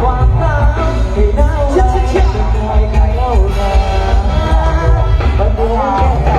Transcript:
ความาวให้หนาวเใครเล่านามัดูแค่